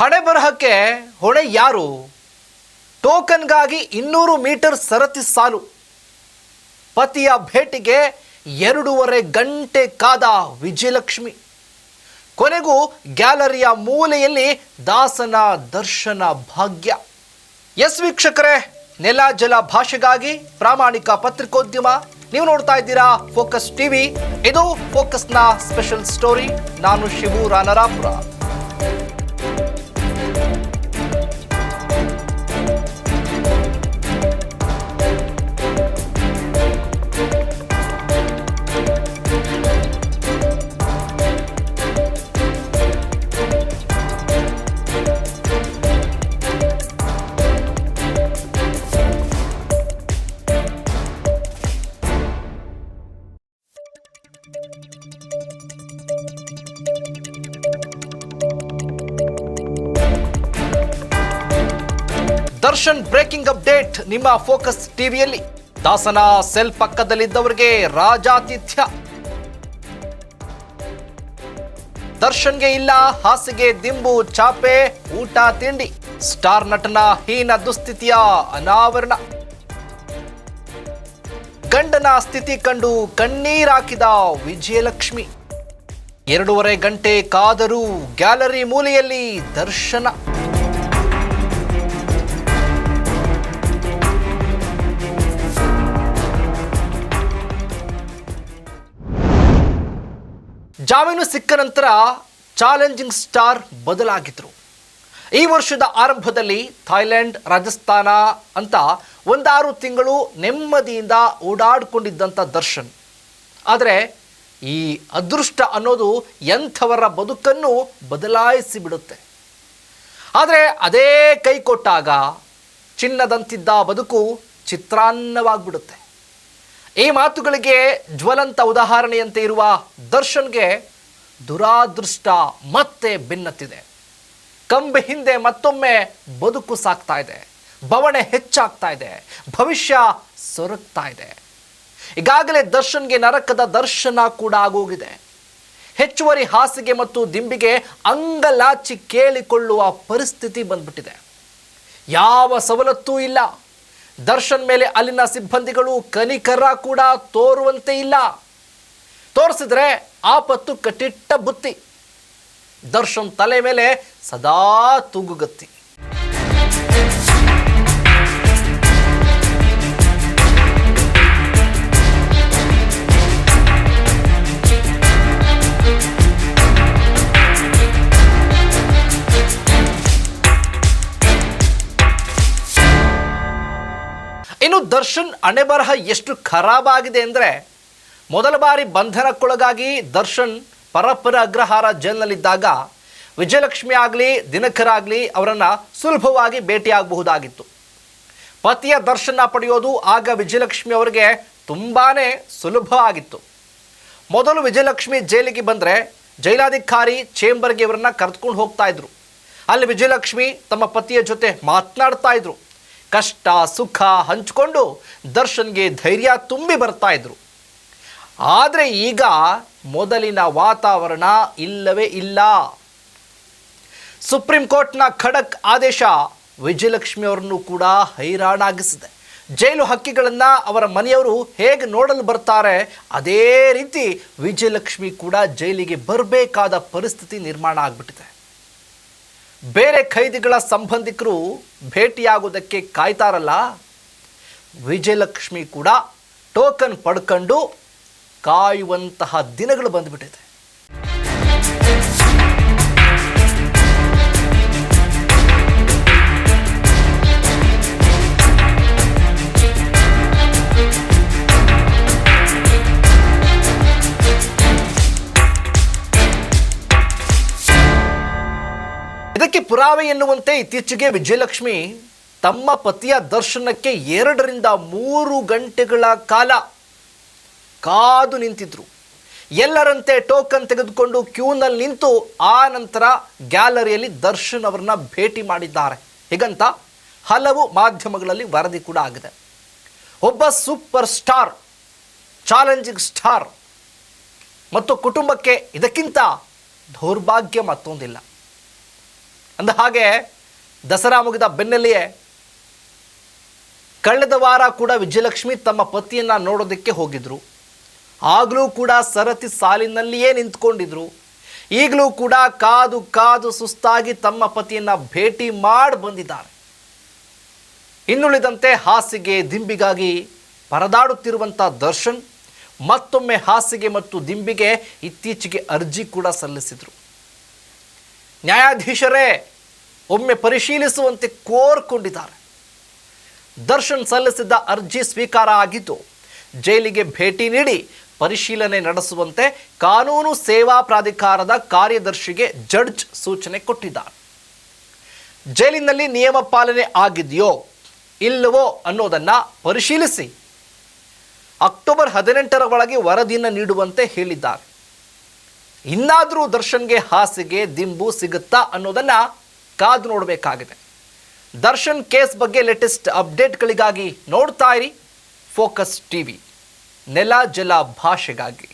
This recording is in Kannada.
ಹಣೆ ಬರಹಕ್ಕೆ ಹೊಣೆ ಯಾರು? ಟೋಕನ್ಗಾಗಿ ಇನ್ನೂರು ಮೀಟರ್ ಸರತಿ ಸಾಲು. ಪತಿಯ ಭೇಟಿಗೆ ಎರಡೂವರೆ ಗಂಟೆ ಕಾದ ವಿಜಯಲಕ್ಷ್ಮಿ. ಕೊನೆಗೂ ಗ್ಯಾಲರಿಯ ಮೂಲೆಯಲ್ಲಿ ದಾಸನ ದರ್ಶನ ಭಾಗ್ಯ. ಎಸ್ ವೀಕ್ಷಕರೇ, ನೆಲ ಜಲ ಭಾಷೆಗಾಗಿ ಪ್ರಾಮಾಣಿಕ ಪತ್ರಿಕೋದ್ಯಮ. ನೀವು ನೋಡ್ತಾ ಇದ್ದೀರಾ ಫೋಕಸ್ ಟಿವಿ. ಇದು ಫೋಕಸ್ನ ಸ್ಪೆಷಲ್ ಸ್ಟೋರಿ. ನಾನು ಶಿವು ರಾನರಾಪುರ ದರ್ಶನ್ ಬ್ರೇಕಿಂಗ್ ಅಪ್ಡೇಟ್ ನಿಮ್ಮ ಫೋಕಸ್ ಟಿವಿಯಲ್ಲಿ. ದಾಸನ ಸೆಲ್ ಪಕ್ಕದಲ್ಲಿದ್ದವರಿಗೆ ರಾಜಾತಿಥ್ಯ. ದರ್ಶನ್ಗೆ ಇಲ್ಲ, ಹಾಸಿಗೆ ದಿಂಬು ಚಾಪೆ, ಊಟ ತಿಂಡಿ. ಸ್ಟಾರ್ ನಟನ ಹೀನ ದುಸ್ಥಿತಿಯ ಅನಾವರಣ. ಗಂಡನ ಸ್ಥಿತಿ ಕಂಡು ಕಣ್ಣೀರಾಕಿದ ವಿಜಯಲಕ್ಷ್ಮಿ. ಎರಡೂವರೆ ಗಂಟೆ ಕಾದರೂ ಗ್ಯಾಲರಿ ಮೂಲೆಯಲ್ಲಿ ದರ್ಶನ. ಜಾಮೀನು ಸಿಕ್ಕ ನಂತರ ಚಾಲೆಂಜಿಂಗ್ ಸ್ಟಾರ್ ಬದಲಾಗಿದ್ರು. ಈ ವರ್ಷದ ಆರಂಭದಲ್ಲಿ ಥಾಯ್ಲೆಂಡ್, ರಾಜಸ್ಥಾನ ಅಂತ ಒಂದಾರು ತಿಂಗಳು ನೆಮ್ಮದಿಯಿಂದ ಓಡಾಡಿಕೊಂಡಿದ್ದಂಥ ದರ್ಶನ್. ಆದರೆ ಈ ಅದೃಷ್ಟ ಅನ್ನೋದು ಎಂಥವರ ಬದುಕನ್ನು ಬದಲಾಯಿಸಿ ಬಿಡುತ್ತೆ. ಆದರೆ ಅದೇ ಕೈ ಕೊಟ್ಟಾಗ ಚಿನ್ನದಂತಿದ್ದ ಬದುಕು ಚಿತ್ರಾನ್ನವಾಗ್ಬಿಡುತ್ತೆ. ಈ ಮಾತುಗಳಿಗೆ ಜ್ವಲಂತ ಉದಾಹರಣೆಯಂತೆ ಇರುವ ದರ್ಶನ್ಗೆ ದುರಾದೃಷ್ಟ ಮತ್ತೆ ಬೆನ್ನತ್ತಿದೆ. ಕಂಬೆ ಹಿಂದೆ ಮತ್ತೊಮ್ಮೆ ಬದುಕು ಸಾಕ್ತಾ ಇದೆ. ಬವಣೆ ಹೆಚ್ಚಾಗ್ತಾ ಇದೆ. ಭವಿಷ್ಯ ಸೊರಗ್ತಾ ಇದೆ. ಈಗಾಗಲೇ ದರ್ಶನ್ಗೆ ನರಕದ ದರ್ಶನ ಕೂಡ ಆಗೋಗಿದೆ. ಹೆಚ್ಚುವರಿ ಹಾಸಿಗೆ ಮತ್ತು ದಿಂಬಿಗೆ ಅಂಗಲಾಚಿ ಕೇಳಿಕೊಳ್ಳುವ ಪರಿಸ್ಥಿತಿ ಬಂದ್ಬಿಟ್ಟಿದೆ. ಯಾವ ಸವಲತ್ತೂ ಇಲ್ಲ. ದರ್ಶನ್ ಮೇಲೆ ಅಲ್ಲಿನ ಸಿಬ್ಬಂದಿಗಳು ಕನಿಕರ ಕೂಡ ತೋರುವಂತೆ ಇಲ್ಲ. ತೋರಿಸಿದ್ರೆ ಆಪತ್ತು ಕಟ್ಟಿಟ್ಟ ಬುತ್ತಿ. ದರ್ಶನ್ ತಲೆ ಮೇಲೆ ಸದಾ ತೂಗುಗತ್ತಿ. ಇನ್ನು ದರ್ಶನ್ ಅಣೆಬರಹ ಎಷ್ಟು ಖರಾಬ್ ಆಗಿದೆ ಅಂದರೆ ಮೊದಲ ಬಾರಿ ಬಂಧನಕ್ಕೊಳಗಾಗಿ ದರ್ಶನ್ ಪರಪರ ಅಗ್ರಹಾರ ಜೈಲ್ನಲ್ಲಿದ್ದಾಗ ವಿಜಯಲಕ್ಷ್ಮಿ ಆಗಲಿ, ದಿನಕರ ಆಗಲಿ ಅವರನ್ನು ಸುಲಭವಾಗಿ ಭೇಟಿಯಾಗಬಹುದಾಗಿತ್ತು. ಪತಿಯ ದರ್ಶನ ಪಡೆಯೋದು ಆಗ ವಿಜಯಲಕ್ಷ್ಮಿ ಅವರಿಗೆ ತುಂಬಾ ಸುಲಭ ಆಗಿತ್ತು. ಮೊದಲು ವಿಜಯಲಕ್ಷ್ಮಿ ಜೈಲಿಗೆ ಬಂದರೆ ಜೈಲಾಧಿಕಾರಿ ಚೇಂಬರ್ಗೆ ಇವರನ್ನ ಕರೆದುಕೊಂಡು ಹೋಗ್ತಾ ಇದ್ರು. ಅಲ್ಲಿ ವಿಜಯಲಕ್ಷ್ಮಿ ತಮ್ಮ ಪತಿಯ ಜೊತೆ ಮಾತನಾಡ್ತಾ ಇದ್ರು. ಕಷ್ಟ, ಸುಖ ಹಂಚಿಕೊಂಡು ದರ್ಶನ್ಗೆ ಧೈರ್ಯ ತುಂಬಿ ಬರ್ತಾ ಇದ್ರು. ಆದರೆ ಈಗ ಮೊದಲಿನ ವಾತಾವರಣ ಇಲ್ಲವೇ ಇಲ್ಲ. ಸುಪ್ರೀಂ ಕೋರ್ಟ್ನ ಖಡಕ್ ಆದೇಶ ವಿಜಯಲಕ್ಷ್ಮಿ ಅವರನ್ನು ಕೂಡ ಹೈರಾಣಾಗಿಸಿದೆ. ಜೈಲು ಹಕ್ಕಿಗಳನ್ನು ಅವರ ಮನೆಯವರು ಹೇಗೆ ನೋಡಲು ಬರ್ತಾರೆ, ಅದೇ ರೀತಿ ವಿಜಯಲಕ್ಷ್ಮಿ ಕೂಡ ಜೈಲಿಗೆ ಬರಬೇಕಾದ ಪರಿಸ್ಥಿತಿ ನಿರ್ಮಾಣ ಆಗ್ಬಿಟ್ಟಿದೆ. ಬೇರೆ ಖೈದಿಗಳ ಸಂಬಂಧಿಕರು ಭೇಟಿಯಾಗೋದಕ್ಕೆ ಕಾಯ್ತಾರಲ್ಲ? ವಿಜಯಲಕ್ಷ್ಮಿ ಕೂಡ ಟೋಕನ್ ಪಡ್ಕೊಂಡು ಕಾಯುವಂತಹ ದಿನಗಳು ಬಂದ್ಬಿಟ್ಟಿದೆ. ಇದಕ್ಕೆ ಪುರಾವೆ ಎನ್ನುವಂತೆ ಇತ್ತೀಚೆಗೆ ವಿಜಯಲಕ್ಷ್ಮಿ ತಮ್ಮ ಪತಿಯ ದರ್ಶನಕ್ಕೆ ಎರಡರಿಂದ ಮೂರು ಗಂಟೆಗಳ ಕಾಲ ಕಾದು ನಿಂತಿದ್ರು. ಎಲ್ಲರಂತೆ ಟೋಕನ್ ತೆಗೆದುಕೊಂಡು ಕ್ಯೂನಲ್ಲಿ ನಿಂತು ಆ ನಂತರ ಗ್ಯಾಲರಿಯಲ್ಲಿ ದರ್ಶನ್ ಅವರನ್ನ ಭೇಟಿ ಮಾಡಿದ್ದಾರೆ. ಹೀಗಂತ ಹಲವು ಮಾಧ್ಯಮಗಳಲ್ಲಿ ವರದಿ ಕೂಡ ಆಗಿದೆ. ಒಬ್ಬ ಸೂಪರ್ ಸ್ಟಾರ್, ಚಾಲೆಂಜಿಂಗ್ ಸ್ಟಾರ್ ಮತ್ತು ಕುಟುಂಬಕ್ಕೆ ಇದಕ್ಕಿಂತ ದೌರ್ಭಾಗ್ಯ ಮತ್ತೊಂದಿಲ್ಲ. ಅಂದ ಹಾಗೆ ದಸರಾ ಮುಗಿದ ಬೆನ್ನಲ್ಲಿಯೇ ಕಳೆದ ವಾರ ಕೂಡ ವಿಜಯಲಕ್ಷ್ಮಿ ತಮ್ಮ ಪತಿಯನ್ನು ನೋಡೋದಕ್ಕೆ ಹೋಗಿದ್ರು. ಆಗಲೂ ಕೂಡ ಸರತಿ ಸಾಲಿನಲ್ಲಿಯೇ ನಿಂತ್ಕೊಂಡಿದ್ರು. ಈಗಲೂ ಕೂಡ ಕಾದು ಕಾದು ಸುಸ್ತಾಗಿ ತಮ್ಮ ಪತಿಯನ್ನು ಭೇಟಿ ಮಾಡಿ ಬಂದಿದ್ದಾರೆ. ಇನ್ನುಳಿದಂತೆ ಹಾಸಿಗೆ ದಿಂಬಿಗಾಗಿ ಪರದಾಡುತ್ತಿರುವಂಥ ದರ್ಶನ್ ಮತ್ತೊಮ್ಮೆ ಹಾಸಿಗೆ ಮತ್ತು ದಿಂಬಿಗೆ ಇತ್ತೀಚೆಗೆ ಅರ್ಜಿ ಕೂಡ ಸಲ್ಲಿಸಿದರು. ನ್ಯಾಯಾಧೀಶರೇ, ಒಮ್ಮೆ ಪರಿಶೀಲಿಸುವಂತೆ ಕೋರ್ಕೊಂಡಿದ್ದಾರೆ. ದರ್ಶನ್ ಸಲ್ಲಿಸಿದ್ದ ಅರ್ಜಿ ಸ್ವೀಕಾರ ಆಗಿದ್ದು, ಜೈಲಿಗೆ ಭೇಟಿ ನೀಡಿ ಪರಿಶೀಲನೆ ನಡೆಸುವಂತೆ ಕಾನೂನು ಸೇವಾ ಪ್ರಾಧಿಕಾರದ ಕಾರ್ಯದರ್ಶಿಗೆ ಜಡ್ಜ್ ಸೂಚನೆ ಕೊಟ್ಟಿದ್ದಾರೆ. ಜೈಲಿನಲ್ಲಿ ನಿಯಮ ಪಾಲನೆ ಆಗಿದೆಯೋ ಇಲ್ಲವೋ ಅನ್ನೋದನ್ನು ಪರಿಶೀಲಿಸಿ ಅಕ್ಟೋಬರ್ ಹದಿನೆಂಟರ ಒಳಗೆ ವರದಿಯನ್ನು ನೀಡುವಂತೆ ಹೇಳಿದ್ದಾರೆ. ಇನ್ನಾದರೂ ದರ್ಶನ್ಗೆ ಹಾಸಿಗೆ, ದಿಂಬು ಸಿಗುತ್ತಾ ಅನ್ನೋದನ್ನು ಕಾದು ನೋಡಬೇಕಾಗಿದೆ. ದರ್ಶನ್ ಕೇಸ್ ಬಗ್ಗೆ ಲೇಟೆಸ್ಟ್ ಅಪ್ಡೇಟ್ಗಳಿಗಾಗಿ ನೋಡ್ತಾ ಇರಿ. ಫೋಕಸ್ ಟಿವಿ ನೆಲ, ಜಲ, ಭಾಷೆಗಾಗಿ.